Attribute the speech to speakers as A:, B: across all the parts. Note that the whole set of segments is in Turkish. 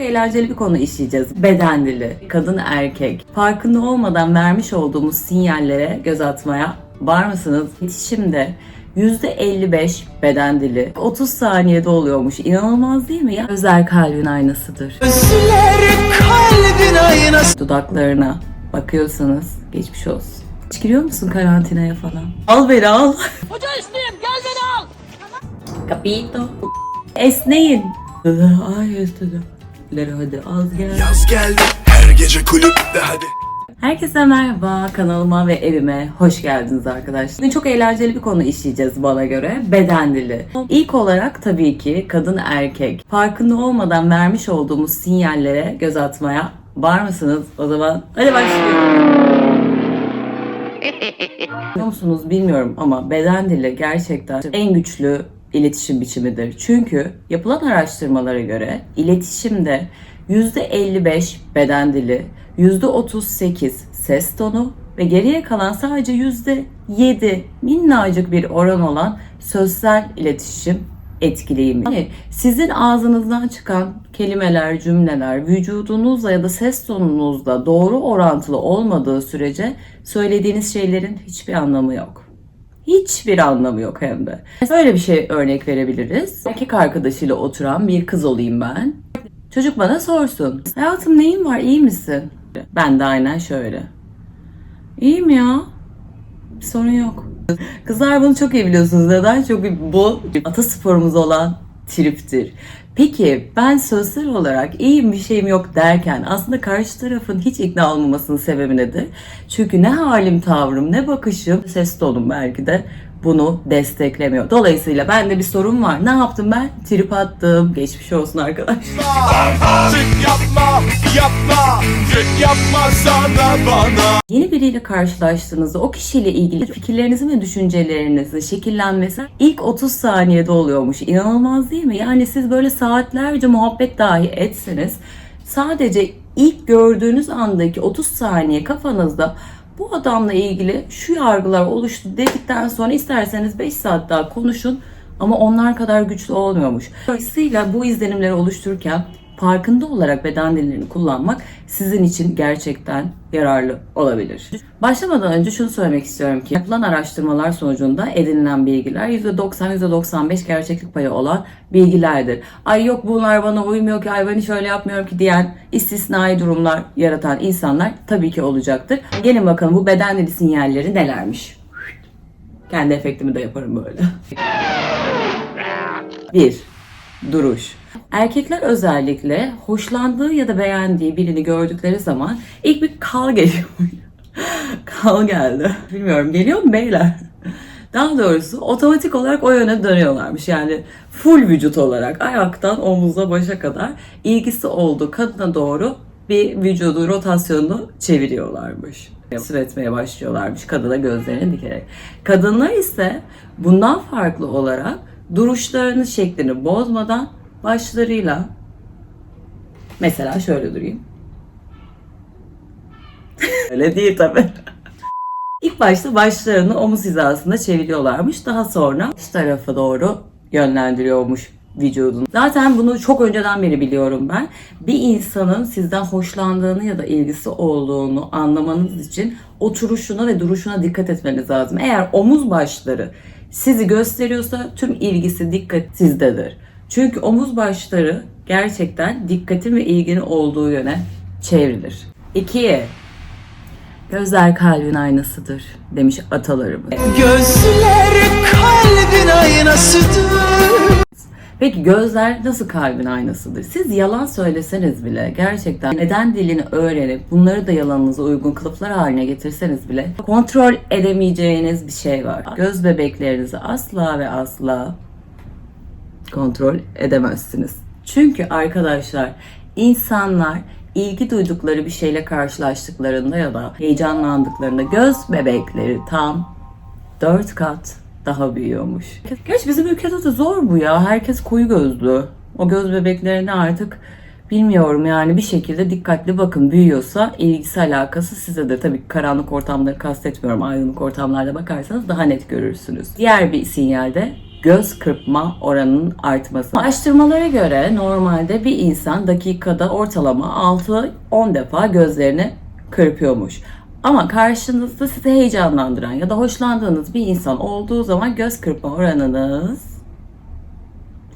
A: çok eğlenceli bir konu işleyeceğiz. Beden dili, kadın erkek. Farkında olmadan vermiş olduğumuz sinyallere göz atmaya var mısınız? İletişimde %55 beden dili. 30 saniyede oluyormuş. İnanılmaz değil mi ya? Gözler kalbin aynasıdır.
B: Gözler kalbin aynası
A: Dudaklarına bakıyorsanız geçmiş olsun. Hiç giriyor musun karantinaya falan? Al beni al.
C: Hoca üstüyüm gel beni al.
A: Capito. Esneyin. Ay istedim. hadi az gel.
B: Yaz geldi her gece kulüpte hadi
A: Herkese merhaba kanalıma ve evime hoş geldiniz arkadaşlar. Bugün çok eğlenceli bir konu işleyeceğiz bana göre. Beden dili. İlk olarak tabii ki kadın erkek. Farkında olmadan vermiş olduğumuz sinyallere göz atmaya var mısınız? O zaman hadi başlayalım. Biliyor musunuz bilmiyorum ama beden dili gerçekten en güçlü iletişim biçimidir. Çünkü yapılan araştırmalara göre iletişimde %55 beden dili, %38 ses tonu ve geriye kalan sadece %7 minnacık bir oran olan sözsel iletişim etkileyimi. Yani sizin ağzınızdan çıkan kelimeler, cümleler vücudunuzla ya da ses tonunuzla doğru orantılı olmadığı sürece söylediğiniz şeylerin hiçbir anlamı yok. Hiçbir anlamı yok hem de. Böyle bir şey örnek verebiliriz. Erkek arkadaşıyla oturan bir kız olayım ben. Çocuk bana sorsun. Hayatım neyin var iyi misin? Ben de aynen şöyle. İyiyim ya. Bir sorun yok. Kızlar bunu çok iyi biliyorsunuz. Neden? Çünkü bu atasporumuz olan triptir. Peki ben sözler olarak iyiyim bir şeyim yok derken aslında karşı tarafın hiç ikna olmamasının sebebi nedir? Çünkü ne halim tavrım ne bakışım ses tonum belki de bunu desteklemiyor. Dolayısıyla bende bir sorun var. Ne yaptım ben? Trip attım. Geçmiş olsun arkadaşlar.
B: Tık yapma yapma Tık yapma sana bana
A: Yeni biriyle karşılaştığınızda o kişiyle ilgili fikirlerinizin ve düşüncelerinizin şekillenmesi ilk 30 saniyede oluyormuş. İnanılmaz değil mi? Yani siz böyle saatlerce muhabbet dahi etseniz sadece ilk gördüğünüz andaki 30 saniye kafanızda bu adamla ilgili şu yargılar oluştu dedikten sonra isterseniz 5 saat daha konuşun ama onlar kadar güçlü olmuyormuş. Dolayısıyla bu izlenimleri oluştururken farkında olarak beden dilini kullanmak sizin için gerçekten yararlı olabilir. Başlamadan önce şunu söylemek istiyorum ki yapılan araştırmalar sonucunda edinilen bilgiler %90-%95 gerçeklik payı olan bilgilerdir. Ay yok bunlar bana uymuyor ki ay ben hiç öyle yapmıyorum ki diyen istisnai durumlar yaratan insanlar tabii ki olacaktır. Gelin bakalım bu beden dili sinyalleri nelermiş? Kendi efektimi de yaparım böyle. 1. Duruş. Erkekler özellikle hoşlandığı ya da beğendiği birini gördükleri zaman ilk bir kal geliyor. kal geldi. Bilmiyorum geliyor mu beyler? Daha doğrusu otomatik olarak o yöne dönüyorlarmış. Yani full vücut olarak ayaktan omuza başa kadar ilgisi olduğu kadına doğru bir vücudu rotasyonunu çeviriyorlarmış. Üretmeye başlıyorlarmış kadına gözlerini dikerek. Kadınlar ise bundan farklı olarak duruşlarının şeklini bozmadan başlarıyla mesela şöyle durayım. Öyle değil tabii. İlk başta başlarını omuz hizasında çeviriyorlarmış. Daha sonra iç tarafa doğru yönlendiriyormuş vücudunu. Zaten bunu çok önceden beri biliyorum ben. Bir insanın sizden hoşlandığını ya da ilgisi olduğunu anlamanız için oturuşuna ve duruşuna dikkat etmeniz lazım. Eğer omuz başları sizi gösteriyorsa tüm ilgisi, dikkat sizdedir. Çünkü omuz başları gerçekten dikkatin ve ilginin olduğu yöne çevrilir. 2. Gözler kalbin aynasıdır demiş atalarımız.
B: Gözler kalbin aynasıdır
A: Peki gözler nasıl kalbin aynasıdır? Siz yalan söyleseniz bile gerçekten neden dilini öğrenip bunları da yalanınıza uygun kılıflar haline getirseniz bile kontrol edemeyeceğiniz bir şey var. Göz bebeklerinizi asla ve asla kontrol edemezsiniz. Çünkü arkadaşlar insanlar ilgi duydukları bir şeyle karşılaştıklarında ya da heyecanlandıklarında göz bebekleri tam 4 kat daha büyüyormuş. Gerçi bizim ülkede de zor bu ya. Herkes koyu gözlü. O göz bebeklerini artık bilmiyorum yani bir şekilde dikkatli bakın büyüyorsa ilgisi alakası sizedir. Tabii karanlık ortamları kastetmiyorum. Aydınlık ortamlarda bakarsanız daha net görürsünüz. Diğer bir sinyal de göz kırpma oranının artması. Araştırmalara göre normalde bir insan dakikada ortalama 6-10 defa gözlerini kırpıyormuş. Ama karşınızda sizi heyecanlandıran ya da hoşlandığınız bir insan olduğu zaman göz kırpma oranınız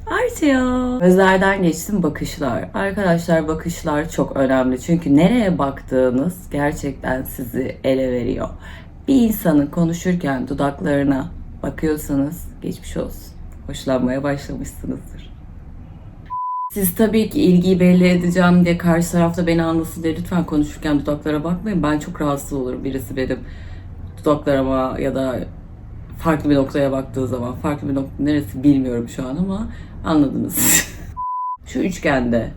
A: artıyor. Gözlerden geçtim bakışlar. Arkadaşlar bakışlar çok önemli. Çünkü nereye baktığınız gerçekten sizi ele veriyor. Bir insanın konuşurken dudaklarına bakıyorsanız geçmiş olsun. Hoşlanmaya başlamışsınızdır. Siz tabii ki ilgiyi belli edeceğim diye karşı tarafta beni anlasın diye lütfen konuşurken dudaklara bakmayın. Ben çok rahatsız olurum birisi benim dudaklarıma ya da farklı bir noktaya baktığı zaman. Farklı bir nokta neresi bilmiyorum şu an ama anladınız. şu üçgende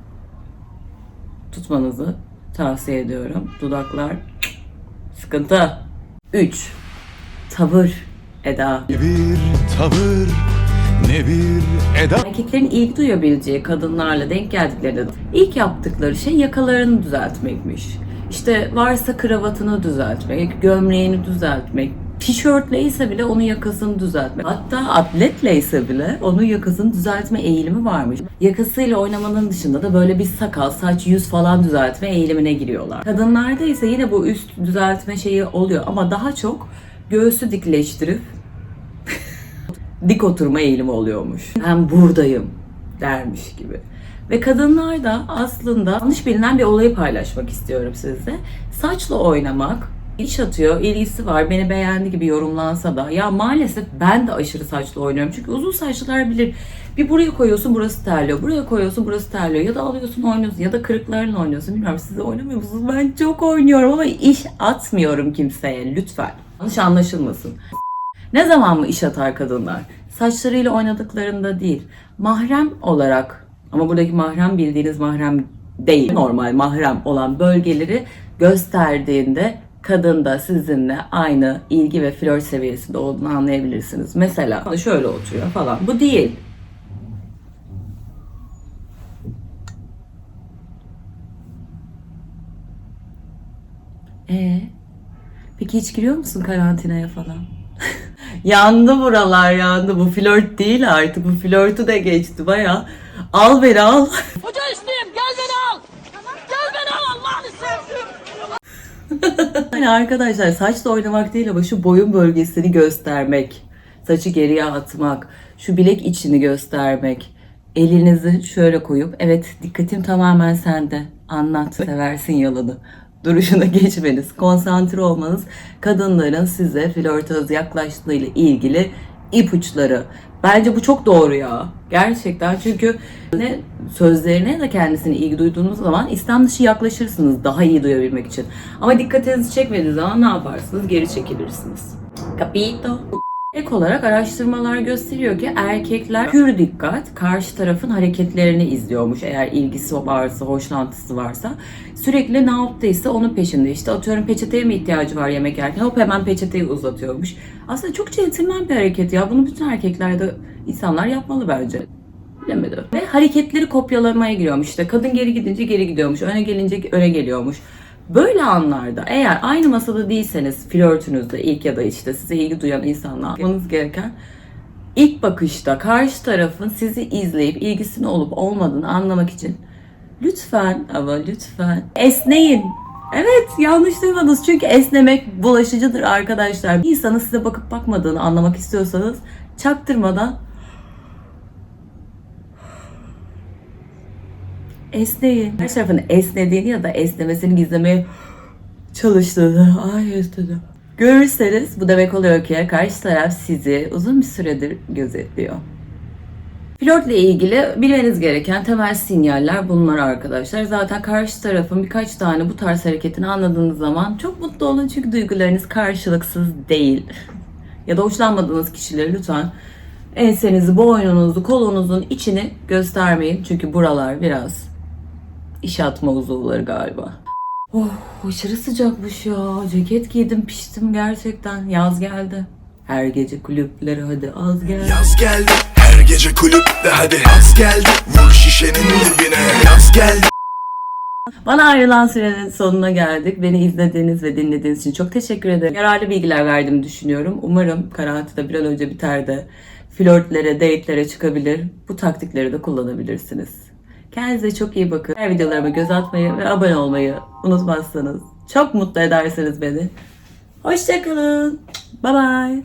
A: tutmanızı tavsiye ediyorum. Dudaklar sıkıntı. 3. Tavır, eda.
B: Bir tavır ne bir eda
A: Erkeklerin ilgi duyabileceği kadınlarla denk geldiklerinde ilk yaptıkları şey yakalarını düzeltmekmiş. İşte varsa kravatını düzeltmek, gömleğini düzeltmek, tişörtleyse bile onun yakasını düzeltmek. Hatta atletleyse bile onun yakasını düzeltme eğilimi varmış. Yakasıyla oynamanın dışında da böyle bir sakal, saç, yüz falan düzeltme eğilimine giriyorlar. Kadınlarda ise yine bu üst düzeltme şeyi oluyor ama daha çok göğsü dikleştirip dik oturma eğilimi oluyormuş. Ben buradayım dermiş gibi. Ve kadınlar da aslında yanlış bilinen bir olayı paylaşmak istiyorum sizle. Saçla oynamak iş atıyor, ilgisi var, beni beğendi gibi yorumlansa da ya maalesef ben de aşırı saçla oynuyorum. Çünkü uzun saçlılar bilir. Bir buraya koyuyorsun burası terliyor, buraya koyuyorsun burası terliyor ya da alıyorsun oynuyorsun ya da kırıklarla oynuyorsun. Bilmiyorum siz de oynamıyor musunuz? Ben çok oynuyorum ama iş atmıyorum kimseye lütfen. Yanlış anlaşılmasın. Ne zaman mı iş atar kadınlar? Saçlarıyla oynadıklarında değil. Mahrem olarak ama buradaki mahrem bildiğiniz mahrem değil. Normal mahrem olan bölgeleri gösterdiğinde kadın da sizinle aynı ilgi ve flört seviyesinde olduğunu anlayabilirsiniz. Mesela şöyle oturuyor falan. Bu değil. Ee, peki hiç giriyor musun karantinaya falan? Yandı buralar yandı. Bu flört değil artık. Bu flörtü de geçti baya. Al beni al.
C: Hoca isteyeyim gel beni al. Gel beni al Allah'ını sevdim.
A: Hani arkadaşlar saçla oynamak değil ama şu boyun bölgesini göstermek. Saçı geriye atmak. Şu bilek içini göstermek. Elinizi şöyle koyup evet dikkatim tamamen sende. Anlat seversin yalanı. Duruşuna geçmeniz, konsantre olmanız kadınların size flörtöz yaklaştığıyla ilgili ipuçları. Bence bu çok doğru ya. Gerçekten çünkü ne sözlerine de kendisine ilgi duyduğunuz zaman İslam dışı yaklaşırsınız daha iyi duyabilmek için. Ama dikkatinizi çekmediği zaman ne yaparsınız? Geri çekilirsiniz. Capito? Ek olarak araştırmalar gösteriyor ki erkekler pür dikkat karşı tarafın hareketlerini izliyormuş eğer ilgisi varsa, hoşlantısı varsa. Sürekli ne yaptıysa onun peşinde. İşte atıyorum peçeteye mi ihtiyacı var yemek yerken hop hemen peçeteyi uzatıyormuş. Aslında çok centilmen bir hareket ya. Bunu bütün erkeklerde insanlar yapmalı bence. Bilemedim. Ve hareketleri kopyalamaya giriyormuş. İşte kadın geri gidince geri gidiyormuş. Öne gelince öne geliyormuş. Böyle anlarda eğer aynı masada değilseniz flörtünüzde ilk ya da işte size ilgi duyan insanla yapmanız gereken ilk bakışta karşı tarafın sizi izleyip ilgisini olup olmadığını anlamak için lütfen ama lütfen esneyin. Evet yanlış duymadınız çünkü esnemek bulaşıcıdır arkadaşlar. Bir insanın size bakıp bakmadığını anlamak istiyorsanız çaktırmadan esneyin. Her tarafın esnediğini ya da esnemesini gizlemeye çalıştığını, ay esnedim. Görürseniz bu demek oluyor ki karşı taraf sizi uzun bir süredir gözetliyor. Flörtle ilgili bilmeniz gereken temel sinyaller bunlar arkadaşlar. Zaten karşı tarafın birkaç tane bu tarz hareketini anladığınız zaman çok mutlu olun çünkü duygularınız karşılıksız değil. ya da hoşlanmadığınız kişileri lütfen ensenizi, boynunuzu, kolunuzun içini göstermeyin. Çünkü buralar biraz iş atma uzuvları galiba. Oh aşırı sıcakmış ya. Ceket giydim piştim gerçekten. Yaz geldi. Her gece kulüpleri hadi az gel.
B: Yaz geldi her gece kulüpte hadi Yaz geldi vur şişenin dibine Yaz geldi
A: Bana ayrılan sürenin sonuna geldik. Beni izlediğiniz ve dinlediğiniz için çok teşekkür ederim. Yararlı bilgiler verdiğimi düşünüyorum. Umarım karantina bir an önce biter de flörtlere, date'lere çıkabilir. Bu taktikleri de kullanabilirsiniz. Kendinize çok iyi bakın. Her videolarıma göz atmayı ve abone olmayı unutmazsanız çok mutlu edersiniz beni. Hoşçakalın. Bye bye.